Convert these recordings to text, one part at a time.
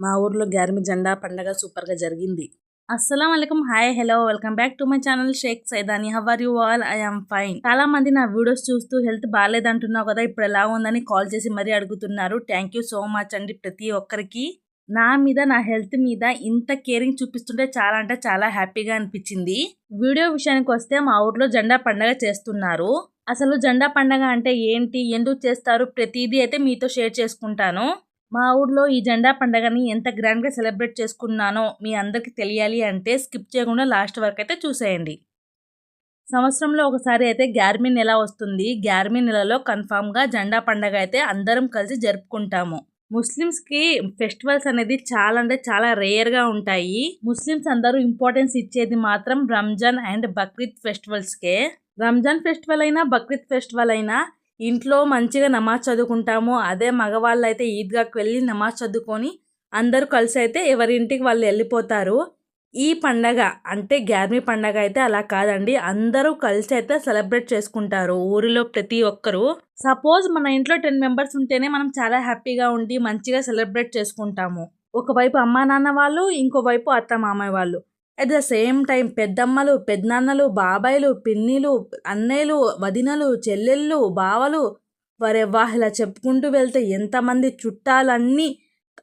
మా ఊర్లో గ్యార్మి జెండా పండగ సూపర్గా జరిగింది. అస్సలం వలకం hi hello. Welcome back to my channel Shaik Saidani. How are you all? I'm fine. చాలా మంది నా వీడియోస్ చూస్తూ హెల్త్ బాగాలేదంటున్నావు కదా ఇప్పుడు ఎలా ఉందని కాల్ చేసి మరీ అడుగుతున్నారు. థ్యాంక్ యూ సో మచ్ అండి ప్రతి ఒక్కరికి. నా మీద నా హెల్త్ మీద ఇంత కేరింగ్ చూపిస్తుంటే చాలా అంటే చాలా హ్యాపీగా అనిపించింది. వీడియో విషయానికి వస్తే మా ఊర్లో జెండా పండగ చేస్తున్నారు. అసలు జెండా పండగ అంటే ఏంటి? ఎందుకు చేస్తారు? ప్రతిదీ అయితే మీతో షేర్ చేసుకుంటాను. మా ఊర్లో ఈ జెండా పండగని ఎంత గ్రాండ్గా సెలబ్రేట్ చేసుకున్నానో మీ అందరికీ తెలియాలి అంటే స్కిప్ చేయకుండా లాస్ట్ వరకు అయితే చూసేయండి. సంవత్సరంలో ఒకసారి అయితే గ్యార్మీ నెల వస్తుంది? గ్యార్మీ నెలలో కన్ఫామ్గా జెండా పండగ అయితే అందరం కలిసి జరుపుకుంటాము. ముస్లిమ్స్కి ఫెస్టివల్స్ అనేది చాలా అంటే చాలా రేర్గా ఉంటాయి. ముస్లిమ్స్ అందరూ ఇంపార్టెన్స్ ఇచ్చేది మాత్రం రంజాన్ అండ్ బక్రీద్ ఫెస్టివల్స్కే. రంజాన్ ఫెస్టివల్ అయినా బక్రీద్ ఫెస్టివల్ అయినా ఇంట్లో మంచిగా నమాజ్ చదువుకుంటాము అదే మగవాళ్ళు అయితే ఈద్గాకి వెళ్ళి నమాజ్ చదువుకొని అందరూ కలిసి అయితే ఎవరింటికి వాళ్ళు వెళ్ళిపోతారు. ఈ పండగ అంటే గ్యార్మీ పండగ అయితే అలా కాదండి. అందరూ కలిసి అయితే సెలబ్రేట్ చేసుకుంటారు. ఊరిలో ప్రతి ఒక్కరు సపోజ్ మన ఇంట్లో టెన్ మెంబర్స్ ఉంటేనే మనం చాలా హ్యాపీగా ఉండి మంచిగా సెలబ్రేట్ చేసుకుంటాము. ఒకవైపు అమ్మా నాన్న వాళ్ళు ఇంకోవైపు అత్త మామయ్య వాళ్ళు. అట్ ద సేమ్ టైం పెద్దమ్మలు పెద్దనాన్నలు బాబాయిలు పిన్నిలు అన్నయ్యలు వదినలు చెల్లెళ్ళు బావలు వరెవ్వా ఇలా చెప్పుకుంటూ వెళ్తే ఎంతమంది చుట్టాలన్నీ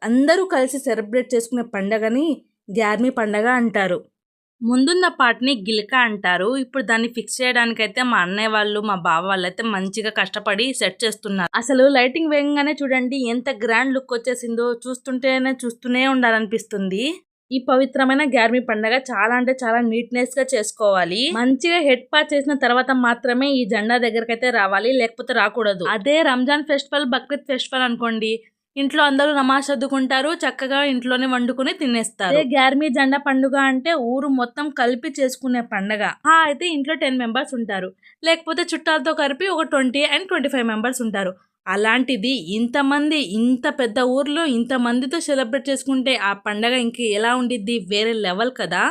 అందరూ కలిసి సెలబ్రేట్ చేసుకునే పండగని గ్యార్మి పండగ అంటారు. ముందున్న పాటని గిలక అంటారు. ఇప్పుడు దాన్ని ఫిక్స్ చేయడానికైతే మా అన్నయ్య వాళ్ళు మా బావ వాళ్ళు అయితే మంచిగా కష్టపడి సెట్ చేస్తున్నారు. అసలు లైటింగ్ వేగంగానే చూడండి ఎంత గ్రాండ్ లుక్ వచ్చేసిందో చూస్తుంటేనే చూస్తూనే ఉండాలనిపిస్తుంది. ఈ పవిత్రమైన గ్యార్మి పండగ చాలా అంటే చాలా నీట్నెస్గా చేసుకోవాలి. మంచిగా హెడ్ పాట్ చేసిన తర్వాత మాత్రమే ఈ జెండా దగ్గరకైతే రావాలి లేకపోతే రాకూడదు. అదే రంజాన్ ఫెస్టివల్ బక్రీద్ ఫెస్టివల్ అనుకోండి. ఇంట్లో అందరూ నమాజ్ చదువుకుంటారు చక్కగా ఇంట్లోనే వండుకుని తినేస్తారు. గ్యార్మీ జెండా పండుగ అంటే ఊరు మొత్తం కలిపి చేసుకునే పండగ. అయితే ఇంట్లో టెన్ మెంబర్స్ ఉంటారు. లేకపోతే చుట్టాలతో కలిపి ఒక twenty and twenty five members ఉంటారు. అలాంటిది ఇంతమంది ఇంత పెద్ద ఊర్లో ఇంతమందితో సెలబ్రేట్ చేసుకుంటే ఆ పండగ ఇంక ఎలా ఉండిద్ది? వేరే లెవెల్ కదా.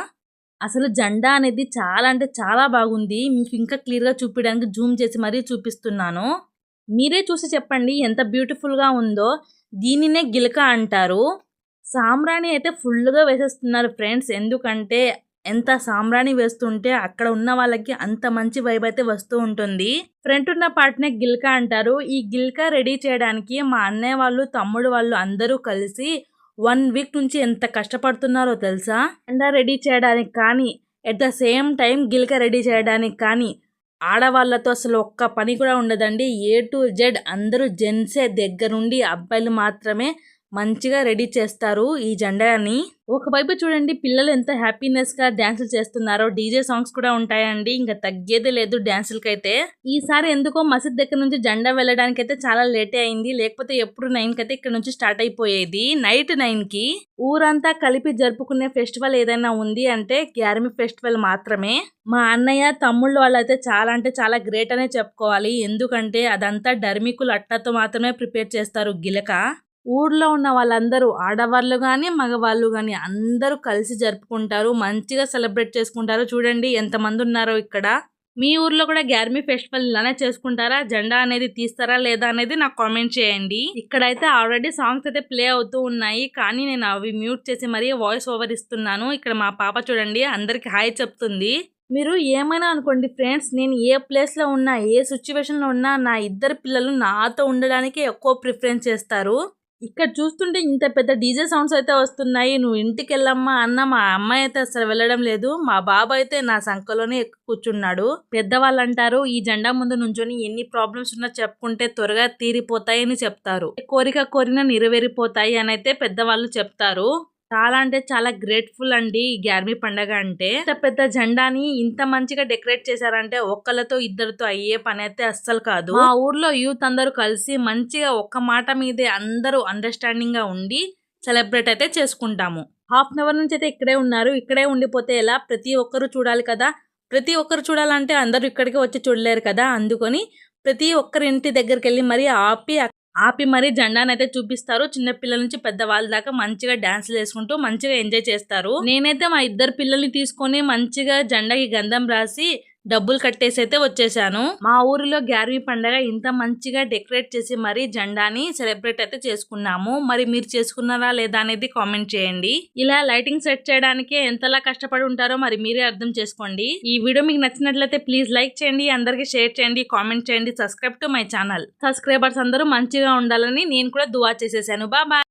అసలు జెండా అనేది చాలా అంటే చాలా బాగుంది. మీకు ఇంకా క్లియర్గా చూపించడానికి జూమ్ చేసి మరీ చూపిస్తున్నాను. మీరే చూసి చెప్పండి ఎంత బ్యూటిఫుల్గా ఉందో. దీనినే గిలక అంటారు. సాంబ్రాణి అయితే ఫుల్గా వేసేస్తున్నారు ఫ్రెండ్స్. ఎందుకంటే ఎంత సాంబ్రాణి వేస్తుంటే అక్కడ ఉన్న వాళ్ళకి అంత మంచి వైబ్ అయితే వస్తూ ఉంటుంది. ఫ్రంట్ ఉన్న పార్ట్నే గిల్కా అంటారు. ఈ గిల్కా రెడీ చేయడానికి మా అన్నయ్య వాళ్ళు తమ్ముడు వాళ్ళు అందరూ కలిసి వన్ వీక్ నుంచి ఎంత కష్టపడుతున్నారో తెలుసా? ఎండ రెడీ చేయడానికి కానీ ఎట్ ద సేమ్ టైం గిల్క రెడీ చేయడానికి కానీ ఆడవాళ్ళతో అసలు ఒక్క పని కూడా ఉండదండి. ఏ టు జెడ్ అందరూ జెంట్సే దగ్గరుండి అబ్బాయిలు మాత్రమే మంచిగా రెడీ చేస్తారు ఈ జెండాని. ఒకవైపు చూడండి పిల్లలు ఎంత హ్యాపీనెస్గా చేస్తున్నారో డీజే సాంగ్స్ కూడా ఉంటాయండి. ఇంకా తగ్గేదే లేదు డ్యాన్సులకైతే. అయితే ఈసారి ఎందుకో మసీద్ దగ్గర నుంచి జెండా వెళ్ళడానికి అయితే చాలా లేటే అయింది. లేకపోతే ఎప్పుడు నైన్కి అయితే ఇక్కడ నుంచి స్టార్ట్ అయిపోయేది. నైట్ నైన్కి ఊరంతా కలిపి జరుపుకునే ఫెస్టివల్ ఏదైనా ఉంది అంటే గ్యారమి ఫెస్టివల్ మాత్రమే. మా అన్నయ్య తమ్ముళ్ళు వాళ్ళైతే చాలా అంటే చాలా గ్రేట్ అనే చెప్పుకోవాలి. ఎందుకంటే అదంతా డర్మికులు అట్టతో మాత్రమే ప్రిపేర్ చేస్తారు గిలక. ఊర్లో ఉన్న వాళ్ళందరూ ఆడవాళ్ళు కానీ మగవాళ్ళు కానీ అందరూ కలిసి జరుపుకుంటారు మంచిగా సెలబ్రేట్ చేసుకుంటారు. చూడండి ఎంతమంది ఉన్నారో ఇక్కడ. మీ ఊర్లో కూడా గ్యార్మీ ఫెస్టివల్ ఇలానే చేసుకుంటారా? జెండా అనేది తీస్తారా లేదా అనేది నాకు కామెంట్ చేయండి. ఇక్కడైతే ఆల్రెడీ సాంగ్స్ అయితే ప్లే అవుతూ ఉన్నాయి కానీ నేను అవి మ్యూట్ చేసి మరీ వాయిస్ ఓవర్ ఇస్తున్నాను. ఇక్కడ మా పాప చూడండి అందరికి హాయ్ చెప్తుంది. మీరు ఏమైనా అనుకోండి ఫ్రెండ్స్ నేను ఏ ప్లేస్లో ఉన్నా ఏ సిచ్యువేషన్లో ఉన్నా నా ఇద్దరు పిల్లలు నాతో ఉండడానికి ఎక్కువ ప్రిఫరెన్స్ చేస్తారు. ఇక్కడ చూస్తుంటే ఇంత పెద్ద డీజే సౌండ్స్ అయితే వస్తున్నాయి. నువ్వు ఇంటికి వెళ్ళమ్మా అన్న మా అమ్మాయి అయితే అసలు వెళ్ళడం లేదు. మా బాబు అయితే నా సంఖలోనే కూర్చున్నాడు. పెద్దవాళ్ళు అంటారు ఈ జెండా ముందు నుంచొని ఎన్ని ప్రాబ్లమ్స్ ఉన్నా చెప్పుకుంటే త్వరగా తీరిపోతాయని చెప్తారు. కోరిక కోరిన నెరవేరిపోతాయి అని అయితే పెద్దవాళ్ళు చెప్తారు. చాలా అంటే చాలా గ్రేట్ఫుల్ అండి ఈ గ్యార్మీ పండగ అంటే. ఇంత పెద్ద జెండాని ఇంత మంచిగా డెకరేట్ చేశారంటే ఒక్కళ్ళతో ఇద్దరితో అయ్యే పని అయితే అస్సలు కాదు. మా ఊర్లో యూత్ అందరూ కలిసి మంచిగా ఒక్క మాట మీదే అందరూ అండర్స్టాండింగ్గా ఉండి సెలబ్రేట్ అయితే చేసుకుంటాము. హాఫ్ అన్ అవర్ నుంచి అయితే ఇక్కడే ఉన్నారు. ఇక్కడే ఉండిపోతే ఎలా? ప్రతి ఒక్కరు చూడాలి కదా. ప్రతి ఒక్కరు చూడాలంటే అందరూ ఇక్కడికి వచ్చి చూడలేరు కదా. అందుకొని ప్రతి ఒక్కరి ఇంటి దగ్గరికి వెళ్ళి మరీ ఆపి ఆపి మరీ జెండాను అయితే చూపిస్తారు. చిన్న పిల్లల నుంచి పెద్ద వాళ్ళ దాకా మంచిగా డాన్సులు వేసుకుంటూ మంచిగా ఎంజాయ్ చేస్తారు. నేనైతే మా ఇద్దరు పిల్లల్ని తీసుకొని మంచిగా జెండాకి గంధం రాసి డబ్బులు కట్టేసి అయితే వచ్చేసాను. మా ఊరిలో గ్యారవీ పండగ ఇంత మంచిగా డెకరేట్ చేసి మరీ జెండాని సెలబ్రేట్ అయితే చేసుకున్నాము. మరి మీరు చేసుకున్నారా లేదా అనేది కామెంట్ చేయండి. ఇలా లైటింగ్ సెట్ చేయడానికి ఎంతలా కష్టపడి ఉంటారో మరి మీరే అర్థం చేసుకోండి. ఈ వీడియో మీకు నచ్చినట్లయితే ప్లీజ్ లైక్ చేయండి అందరికీ షేర్ చేయండి కామెంట్ చేయండి subscribe to my channel. Subscribers అందరూ మంచిగా ఉండాలని నేను కూడా దువా చేసేసాను. బా బాయ్.